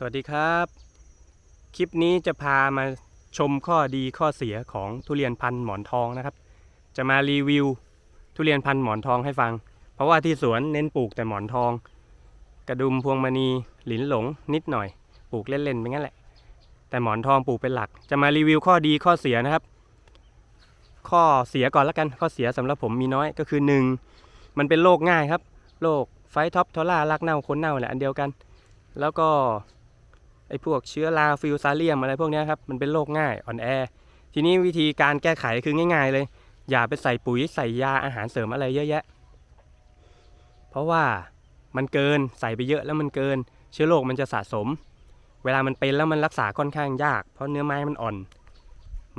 สวัสดีครับ คลิปนี้จะพามาชมข้อดีข้อเสียของทุเรียนพันธุ์หมอนทองนะครับ จะมารีวิวทุเรียนพันธุ์หมอนทองให้ฟัง เพราะว่าที่สวนเน้นปลูกแต่หมอนทอง กระดุมพวงมณีหลินหลงนิดหน่อย ปลูกเล่นๆไปงั้นแหละ แต่หมอนทองปลูกเป็นหลัก จะมารีวิวข้อดีข้อเสียนะครับ ข้อเสียก่อนละกันข้อเสียสำหรับผมมีน้อยก็คือหนึ่งมันเป็นโรคง่ายครับโรคไฟท็อปทอร่ารักเน่าคนเน่าแหละอันเดียวกัน แล้วก็ ไอ้พวกเชื้อราฟิวซาเลียมอะไรพวกนี้ครับ มันเป็นโรคง่ายอ่อนแอ ทีนี้วิธีการแก้ไขคือง่าย ๆ เลย อย่าไปใส่ปุ๋ยใส่ยาอาหารเสริมอะไรเยอะแยะ เพราะว่ามันเกินใส่ไปเยอะแล้วมันเกิน เชื้อโรคมันจะสะสม เวลามันเป็นแล้วมันรักษาค่อนข้างยาก เพราะเนื้อไม้มันอ่อน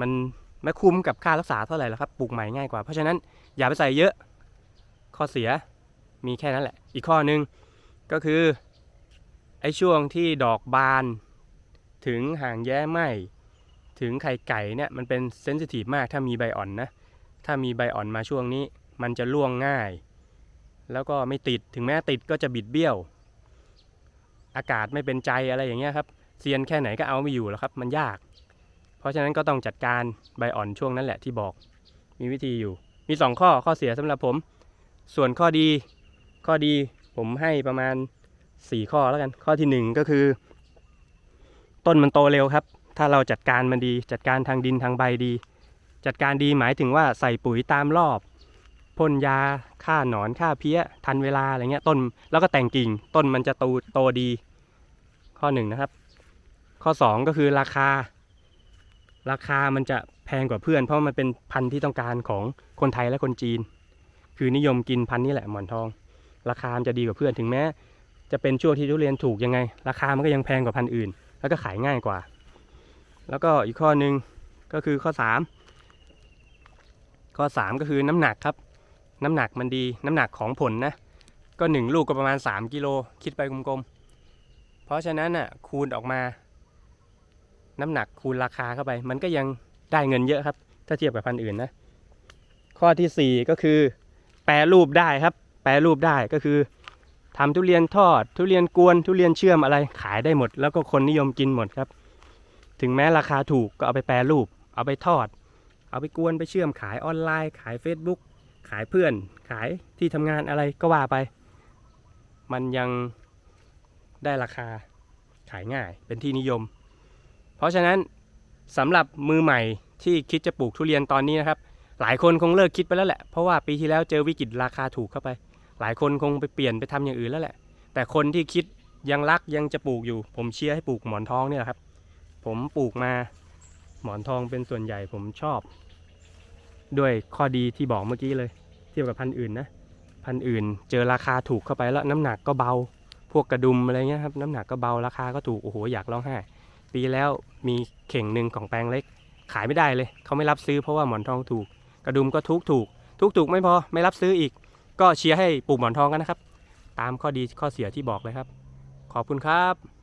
มันไม่คุ้มกับค่ารักษาเท่าไหร่แล้วครับปลูกใหม่ง่ายกว่าเพราะฉะนั้นอย่าไปใส่เยอะ ข้อเสียมีแค่นั้นแหละ อีกข้อหนึ่งก็คือ ไอช่วงที่ดอกบาน ถึงห่างแย้ไหมถึงไข่ไก่เนี่ยมันเป็นเซนซิทีฟมากถ้ามีใบอ่อนนะ ถ้ามีใบอ่อนมาช่วงนี้ มันจะร่วงง่าย แล้วก็ไม่ติดถึงแม้ติดก็จะบิดเบี้ยว อากาศไม่เป็นใจอะไรอย่างเงี้ยครับเซียนแค่ไหนก็เอาไม่อยู่แล้วครับ มันยาก เพราะฉะนั้นก็ต้องจัดการใบอ่อนช่วงนั้นแหละที่บอก มีวิธีอยู่ มีสองข้อข้อเสียสำหรับผม ส่วนข้อดี ข้อดีผมให้ประมาณ สี่ข้อแล้วกัน ข้อที่หนึ่งก็คือ ต้นมันโตเร็วครับ ถ้าเราจัดการมันดี จัดการทางดินทางใบดี จัดการดีหมายถึงว่าใส่ปุ๋ยตามรอบพ่นยาฆ่าหนอนฆ่าเพี้ยทันเวลาอะไรเงี้ยต้นแล้วก็แต่งกิ่ง ต้นมันจะโตโตดี ข้อหนึ่งนะครับ ข้อสองก็คือราคา ราคามันจะแพงกว่าเพื่อน เพราะมันเป็นพันธุ์ที่ต้องการของคนไทยและคนจีน คือนิยมกินพันธุ์นี้แหละหมอนทอง ราคามันจะดีกว่าเพื่อนถึงแม้ จะเป็นช่วงที่ทุเรียนถูกยังไง ราคามันก็ยังแพงกว่าพันธุ์อื่น แล้วก็ขายง่ายกว่า แล้วก็อีกข้อหนึ่งก็คือข้อ 3 ข้อ 3 ก็คือน้ำหนักครับ น้ำหนักมันดีน้ำหนักของผลนะ ก็ 1 ลูกก็ประมาณ 3 กิโลคิดไปกลมๆ เพราะฉะนั้นอะคูณออกมา น้ำหนักคูณราคาเข้าไป มันก็ยังได้เงินเยอะครับ ถ้าเทียบกับพันธุ์อื่นนะ ข้อทีสี่4 ก็คือ แปรรูปได้ครับ แปรรูปได้ก็คือ ทำทุเรียนทอด ทุเรียนกวน ทุเรียนเชื่อมอะไรขายได้หมด แล้วก็คนนิยมกินหมดครับ ถึงแม้ราคาถูกก็เอาไปแปรรูป เอาไปทอด เอาไปกวนไปเชื่อมขายออนไลน์ ขาย Facebook ขายเพื่อน ขายที่ทำงานอะไรก็ว่าไป มันยังได้ราคาขายง่ายเป็นที่นิยม เพราะฉะนั้นสำหรับมือใหม่ที่คิดจะปลูกทุเรียนตอนนี้นะครับ หลายคนคงเลิกคิดไปแล้วแหละ เพราะว่าปีที่แล้วเจอวิกฤตราคาถูกเข้าไป หลายคนคงไปเปลี่ยนไปทำอย่างอื่นแล้วแหละ แต่คนที่คิดยังรักยังจะปลูกอยู่ ผมเชียร์ให้ปลูกหมอนทองเนี่ยครับ ผมปลูกมาหมอนทองเป็นส่วนใหญ่ผมชอบ ด้วยข้อดีที่บอกเมื่อกี้เลยเทียบกับพันธุ์อื่นนะพันธุ์อื่น เจอราคาถูกเข้าไปแล้วน้ำหนักก็เบา พวกกระดุมอะไรเงี้ยครับน้ำหนักก็เบาราคาก็ถูกโอ้โหอยากร้องไห้ปีแล้วมีเข่งหนึ่งของแปลงเล็ก ขายไม่ได้เลย เขาไม่รับซื้อเพราะว่าหมอนทองถูก กระดุมก็ทุกถูก ทุกถูกไม่พอไม่รับซื้ออีก ก็เชียร์ให้ปลูกหมอนทองกันนะครับ ตามข้อดีข้อเสียที่บอกเลยครับ ขอบคุณครับ